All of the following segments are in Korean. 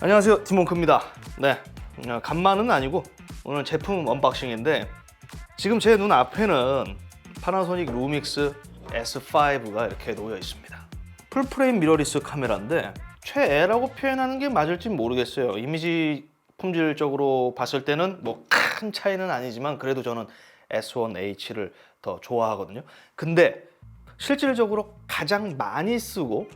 안녕하세요 디몬크입니다. 네 어, 간만은 아니고 오늘 제품 언박싱인데 지금 제 눈 앞에는 파나소닉 루믹스 S5가 이렇게 놓여 있습니다. 풀프레임 미러리스 카메라인데 최애라고 표현하는 게 맞을지 모르겠어요. 이미지 품질적으로 봤을 때는 뭐 큰 차이는 아니지만 그래도 저는 S1H를 더 좋아하거든요. 근데 실질적으로 가장 많이 쓰고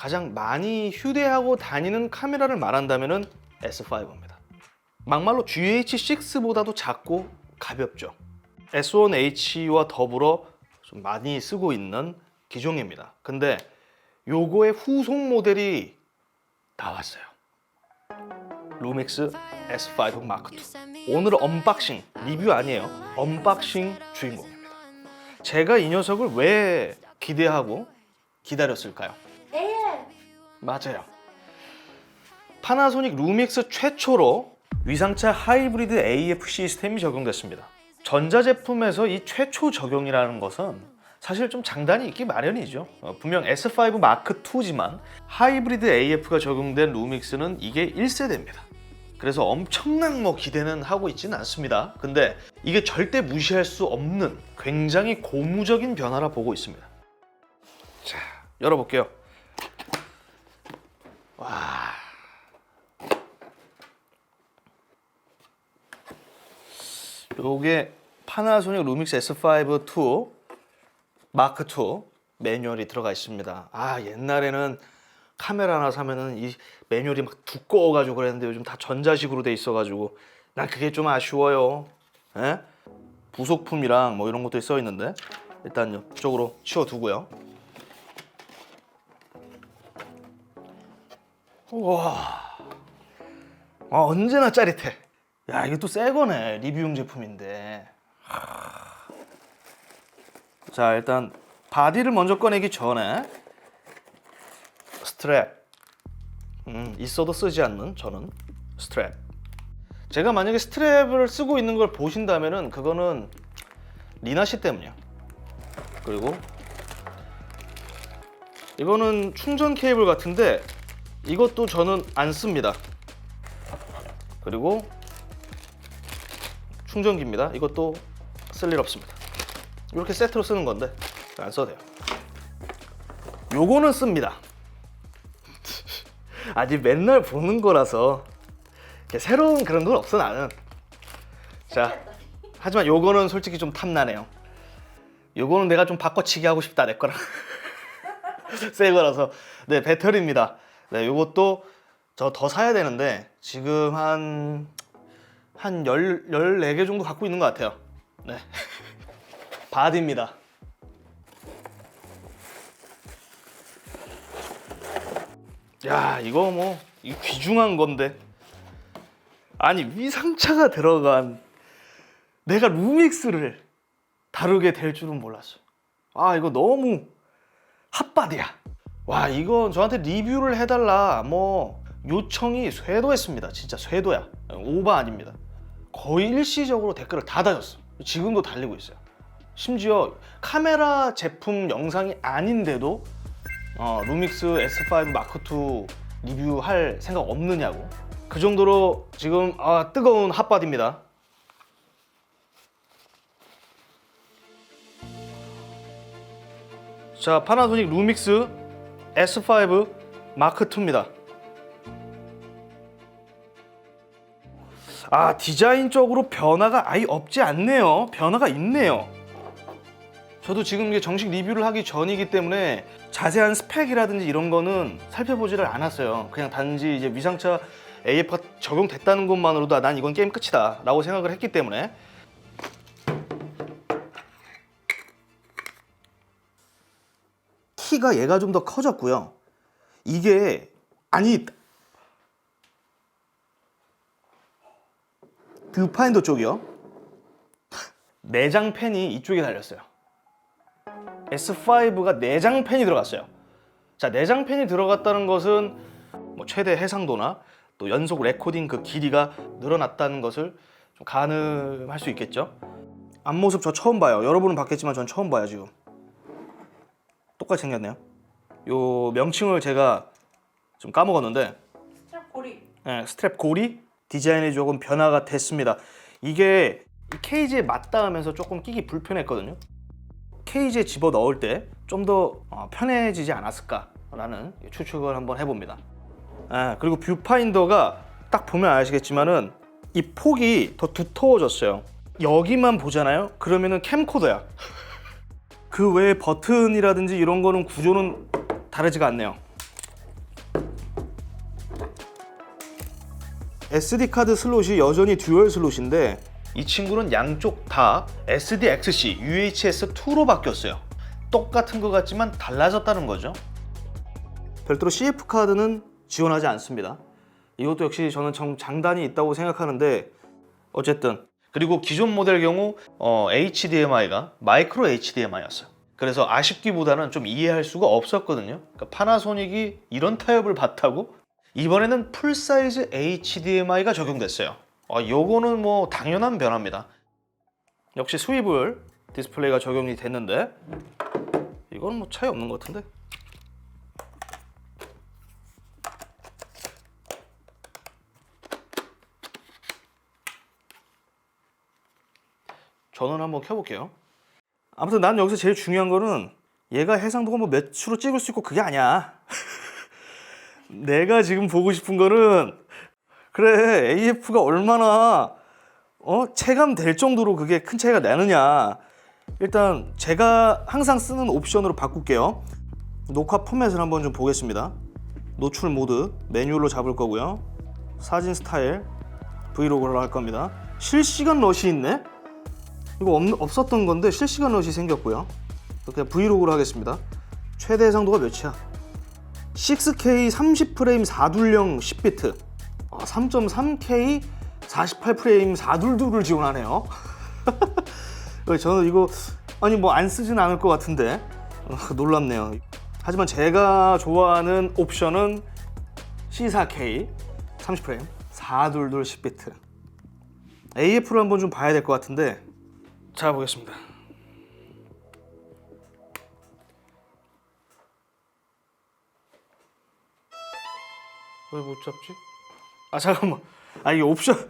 가장 많이 휴대하고 다니는 카메라를 말한다면은 S5입니다. 막말로 GH6보다도 작고 가볍죠. S1H와 더불어 좀 많이 쓰고 있는 기종입니다. 근데 요거의 후속 모델이 나왔어요. 루믹스 S5 마크 2. 오늘 언박싱 리뷰 아니에요. 언박싱 주인공입니다. 제가 이 녀석을 왜 기대하고 기다렸을까요? 맞아요. 파나소닉 루믹스 최초로 위상차 하이브리드 AF 시스템이 적용됐습니다. 전자제품에서 이 최초 적용이라는 것은 사실 좀 장단이 있기 마련이죠. 어, 분명 S5 마크 2지만 하이브리드 AF가 적용된 루믹스는 이게 1세대입니다. 그래서 엄청난 뭐 기대는 하고 있지는 않습니다. 근데 이게 절대 무시할 수 없는 굉장히 고무적인 변화라 보고 있습니다. 자, 열어볼게요. 와. 요게 파나소닉 루믹스 S5 2 마크 2 매뉴얼이 들어가 있습니다. 아, 옛날에는 카메라 하나 사면은 이 매뉴얼이 막 두꺼워 가지고 그랬는데 요즘 다 전자식으로 돼 있어 가지고 난 그게 좀 아쉬워요. 예? 부속품이랑 뭐 이런 것도 써 있는데 일단 이쪽으로 치워 두고요. 우와. 아, 언제나 짜릿해. 야, 이게 또 새 거네. 리뷰용 제품인데. 하. 자, 일단 바디를 먼저 꺼내기 전에 스트랩. 음, 있어도 쓰지 않는 저는 스트랩. 제가 만약에 스트랩을 쓰고 있는 걸 보신다면은 그거는 리나 씨 때문이야. 그리고 이거는 충전 케이블 같은데 이것도 저는 안 씁니다. 그리고 충전기입니다. 이것도 쓸 일 없습니다. 이렇게 세트로 쓰는 건데 안 써도 돼요. 요거는 씁니다. 아직 맨날 보는 거라서 새로운 그런 건 없어 나는. 자, 하지만 요거는 솔직히 좀 탐나네요. 요거는 내가 좀 바꿔치기 하고 싶다 내 거랑. 새 거라서 네 배터리입니다. 네 요것도 저 더 사야 되는데 지금 한한 14개 정도 갖고 있는 것 같아요. 네 바디입니다. 야 이거 뭐 이 귀중한 건데 아니 위상차가 들어간 내가 루믹스를 다루게 될 줄은 몰랐어요. 아 이거 너무 핫바디야. 와 이건 저한테 리뷰를 해달라 뭐 요청이 쇄도했습니다. 진짜 쇄도야. 오바 아닙니다. 거의 일시적으로 댓글을 다 달렸어. 지금도 달리고 있어요. 심지어 카메라 제품 영상이 아닌데도 어, 루믹스 S5 마크 2 리뷰할 생각 없느냐고. 그 정도로 지금 아, 뜨거운 핫바디입니다. 자, 파나소닉 루믹스 S5 마크 2입니다. 아, 디자인적으로 변화가 아예 없지 않네요. 변화가 있네요. 저도 지금 이게 정식 리뷰를 하기 전이기 때문에 자세한 스펙이라든지 이런 거는 살펴보지를 않았어요. 그냥 단지 이제 위상차 AF가 적용됐다는 것만으로도 아, 난 이건 게임 끝이다 라고 생각을 했기 때문에 키가 얘가 좀 더 커졌고요. 이게 아니 뷰파인더 쪽이요. 내장 팬이 이쪽에 달렸어요. S5가 내장 팬이 들어갔어요. 자, 내장 팬이 들어갔다는 것은 뭐 최대 해상도나 또 연속 레코딩 그 길이가 늘어났다는 것을 좀 가늠할 수 있겠죠. 앞모습 저 처음 봐요. 여러분은 봤겠지만 전 처음 봐요 지금. 똑같이 생겼네요. 요 명칭을 제가 좀 까먹었는데 트랩 고리 예, 스트랩 고리 디자인이 조금 변화가 됐습니다. 이게 이 케이지에 맞닿으면서 조금 끼기 불편했거든요. 케이지에 집어 넣을 때 좀 더 편해지지 않았을까라는 추측을 한번 해봅니다. 아, 그리고 뷰파인더가 딱 보면 아시겠지만은 이 폭이 더 두터워졌어요. 여기만 보잖아요. 그러면은 캠코더야. 그 외에 버튼이라든지 이런 거는 구조는 다르지가 않네요. SD 카드 슬롯이 여전히 듀얼 슬롯인데 이 친구는 양쪽 다 SDXC, UHS-2로 바뀌었어요. 똑같은 것 같지만 달라졌다는 거죠. 별도로 CF 카드는 지원하지 않습니다. 이것도 역시 저는 정 장단이 있다고 생각하는데 어쨌든 그리고 기존 모델 경우 어, HDMI가 마이크로 HDMI였어요. 그래서 아쉽기보다는 좀 이해할 수가 없었거든요. 그러니까 파나소닉이 이런 타협을 봤다고 이번에는 풀 사이즈 HDMI가 적용됐어요. 아, 요거는 뭐 당연한 변화입니다. 역시 스위블 디스플레이가 적용이 됐는데 이건 뭐 차이 없는 것 같은데. 전원 한번 켜볼게요. 아무튼 난 여기서 제일 중요한 거는 얘가 해상도가 뭐몇 초로 찍을 수 있고 그게 아니야. 내가 지금 보고 싶은 거는 그래 AF가 얼마나 어 체감 될 정도로 그게 큰 차이가 나느냐. 일단 제가 항상 쓰는 옵션으로 바꿀게요. 녹화 포맷을 한번 좀 보겠습니다. 노출 모드 매뉴얼로 잡을 거고요. 사진 스타일 브이로그로 할 겁니다. 실시간 럿이 있네. 이거 없, 없었던 건데 실시간 럿이 생겼고요. 그냥 브이로그로 하겠습니다. 최대 해상도가 몇이야? 6K 30프레임 4둘령 10비트. 아, 3.3K 48프레임 4둘둘을 지원하네요. 저는 이거 아니 뭐 안 쓰진 않을 것 같은데 어, 놀랍네요. 하지만 제가 좋아하는 옵션은 C4K 30프레임 4둘둘 10비트. AF를 한번 좀 봐야 될 것 같은데 자 보겠습니다. 왜 못 잡지? 아 잠깐만. 아 이게 옵션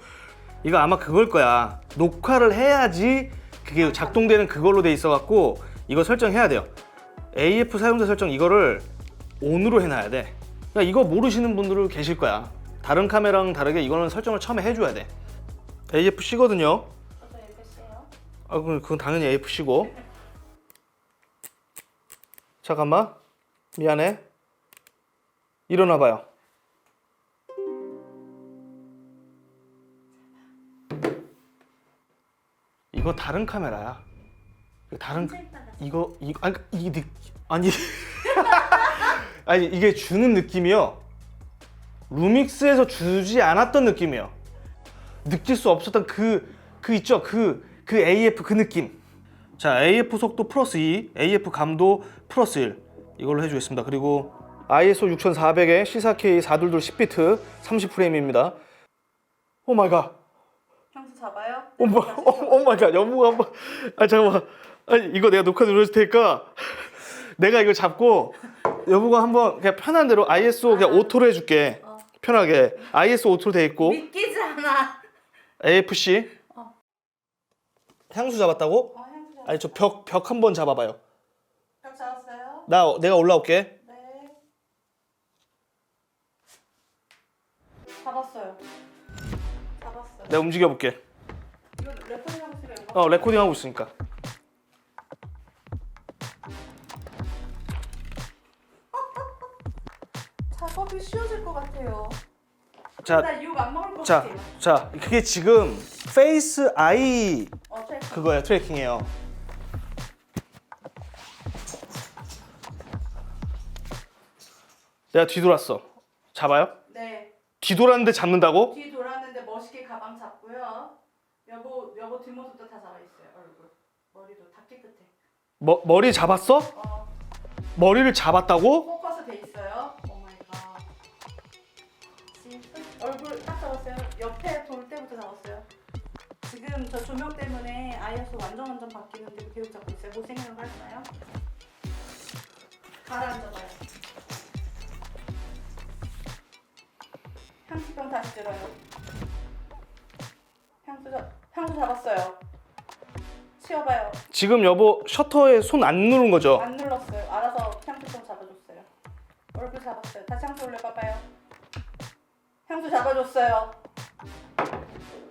이거 아마 그걸 거야. 녹화를 해야지 그게 작동되는 그걸로 돼 있어 갖고 이거 설정해야 돼요. AF 사용자 설정 이거를 ON으로 해놔야 돼. 그러니까 이거 모르시는 분들은 계실 거야. 다른 카메라랑 다르게 이거는 설정을 처음에 해줘야 돼. AF-C거든요. 아, 그건 그건 당연히 AFC고. 잠깐만. 미안해. 일어나 봐요. 이거 다른 카메라야. 다른 이거 이거 아니 이 느, 아니 아니 이게 주는 느낌이요. 루믹스에서 주지 않았던 느낌이에요. 느낄 수 없었던 그, 그 있죠? 그, 그 AF 그 느낌. 자, AF 속도 플러스 2, AF 감도 플러스 1. 이걸로 해주겠습니다. 그리고 ISO 6400에 C4K 422 10비트 30프레임입니다. 오 마이 갓. 형수 잡아요? 오 마이 오 마이 갓. 여보가 한번 아 잠깐만. 아니 이거 내가 녹화 눌러줄 테니까 내가 이거 잡고 여보가 한번 그냥 편한 대로 ISO 그냥 오토로 해줄게. 편하게 ISO 오토로 돼 있고 믿기지 않아. AFC 어. 향수 잡았다고? 아, 형수 잡. 아니 저 벽 벽 한 번 잡아봐요. 벽 잡았어요? 나 내가 올라올게. 네. 잡았어요. 잡았어요. 내가 움직여 볼게. 이거 레코딩 하고 있으면 이거. 어 레코딩 하고 있으니까. 작업이 쉬워질 것 같아요. 자, 나육안 먹을 것 자, 같아요. 자, 그게 지금 페이스 아이 그거예요 트래킹이에요. 내가 뒤돌았어. 잡아요? 네. 뒤돌았는데 잡는다고? 뒤 돌았는데 멋있게 가방 잡고요. 여보, 여보 뒷모습도 다 잡아 있어요. 얼굴, 머리도 다 깨끗해. 머, 머리 잡았어? 어, 머리를 잡았다고? 포커스 돼 있어요. 오 마이 갓. 얼굴 딱 잡았어요. 옆에 돌 때부터 잡았어요. 지금 저 조명 때문에 ISO 완전 완전 바뀌는데 계속 잡고 있어요. 거 하시나요? 가라앉아봐요. 향수병 다 다시 들어요. 향수 잡 향수 잡았어요. 치워봐요. 지금 여보 셔터에 손 안 누른 거죠? 안 눌렀어요. 알아서 향수 좀 잡아줬어요. 얼굴 잡았어요. 다시 향수 올려봐봐요. 향수 잡아줬어요.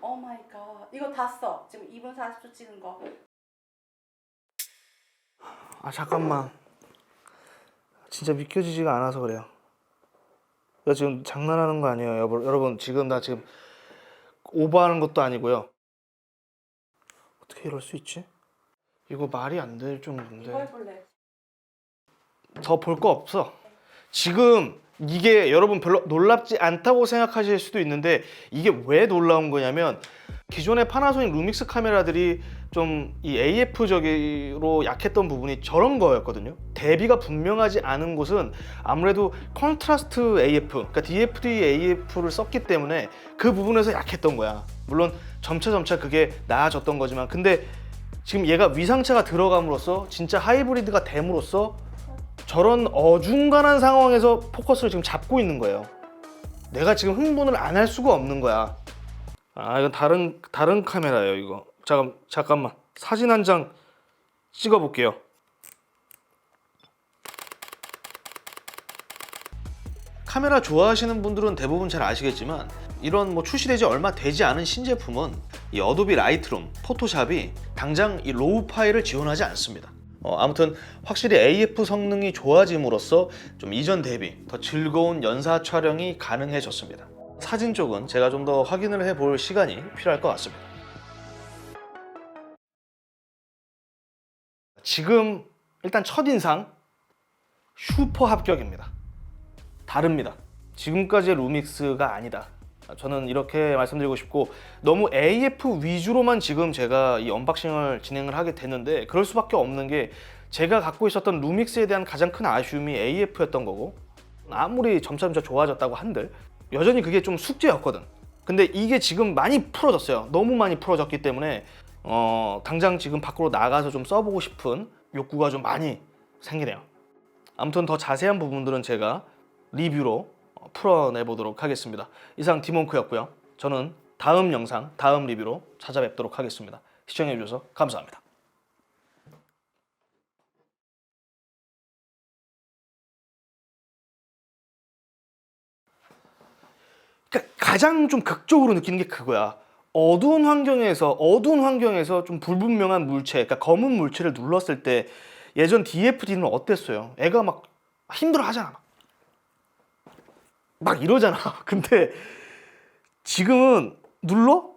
오 마이 갓. 이거 다 써. 지금 2분 40초 찍은 거. 아 잠깐만 진짜 믿겨지지가 않아서 그래요 나 지금 장난하는 거 아니에요 여보, 여러분 지금 나 지금 오버하는 것도 아니고요 어떻게 이럴 수 있지? 이거 말이 안될 이거 정도인데 해볼래. 더 볼 거 없어 지금 이게 여러분 별로 놀랍지 않다고 생각하실 수도 있는데 이게 왜 놀라운 거냐면 기존의 파나소닉 루믹스 카메라들이 좀 이 AF적으로 약했던 부분이 저런 거였거든요. 대비가 분명하지 않은 곳은 아무래도 컨트라스트 AF, 그러니까 DFD AF를 썼기 때문에 그 부분에서 약했던 거야. 물론 점차 점차 그게 나아졌던 거지만 근데 지금 얘가 위상차가 들어감으로써 진짜 하이브리드가 됨으로써 저런 어중간한 상황에서 포커스를 지금 잡고 있는 거예요. 내가 지금 흥분을 안 할 수가 없는 거야. 아 이건 다른 다른 카메라예요 이거. 잠깐 잠깐만 사진 한 장 찍어 볼게요. 카메라 좋아하시는 분들은 대부분 잘 아시겠지만 이런 뭐 출시되지 얼마 되지 않은 신제품은 이 어도비 라이트룸, 포토샵이 당장 이 로우 파일을 지원하지 않습니다. 어, 아무튼 확실히 AF 성능이 좋아짐으로써 좀 이전 대비 더 즐거운 연사 촬영이 가능해졌습니다. 사진 쪽은 제가 좀 더 확인을 해볼 시간이 필요할 것 같습니다. 지금 일단 첫인상 슈퍼 합격입니다. 다릅니다. 지금까지의 루믹스가 아니다. 저는 이렇게 말씀드리고 싶고 너무 AF 위주로만 지금 제가 이 언박싱을 진행을 하게 됐는데 그럴 수밖에 없는 게 제가 갖고 있었던 루믹스에 대한 가장 큰 아쉬움이 AF였던 거고 아무리 점차점차 좋아졌다고 한들 여전히 그게 좀 숙제였거든. 근데 이게 지금 많이 풀어졌어요. 너무 많이 풀어졌기 때문에 어, 당장 지금 밖으로 나가서 좀 써보고 싶은 욕구가 좀 많이 생기네요. 아무튼 더 자세한 부분들은 제가 리뷰로 어, 풀어내 보도록 하겠습니다. 이상 디몬크였고요. 저는 다음 영상, 다음 리뷰로 찾아뵙도록 하겠습니다. 시청해 주셔서 감사합니다. 그러니까 가장 좀 극적으로 느끼는 게 그거야. 어두운 환경에서 어두운 환경에서 좀 불분명한 물체, 그러니까 검은 물체를 눌렀을 때 예전 DFD는 어땠어요? 애가 막 힘들어 하잖아. 막. 막 이러잖아. 근데 지금은 눌러?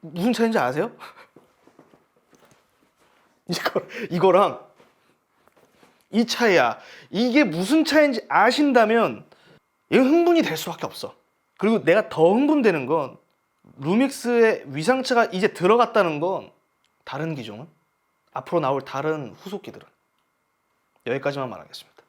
무슨 차이인지 아세요? 이거 이거랑 이 차이야. 이게 무슨 차이인지 아신다면 이거 흥분이 될 수밖에 없어. 그리고 내가 더 흥분되는 건 루믹스의 위상차가 이제 들어갔다는 건 다른 기종은 앞으로 나올 다른 후속기들은 여기까지만 말하겠습니다.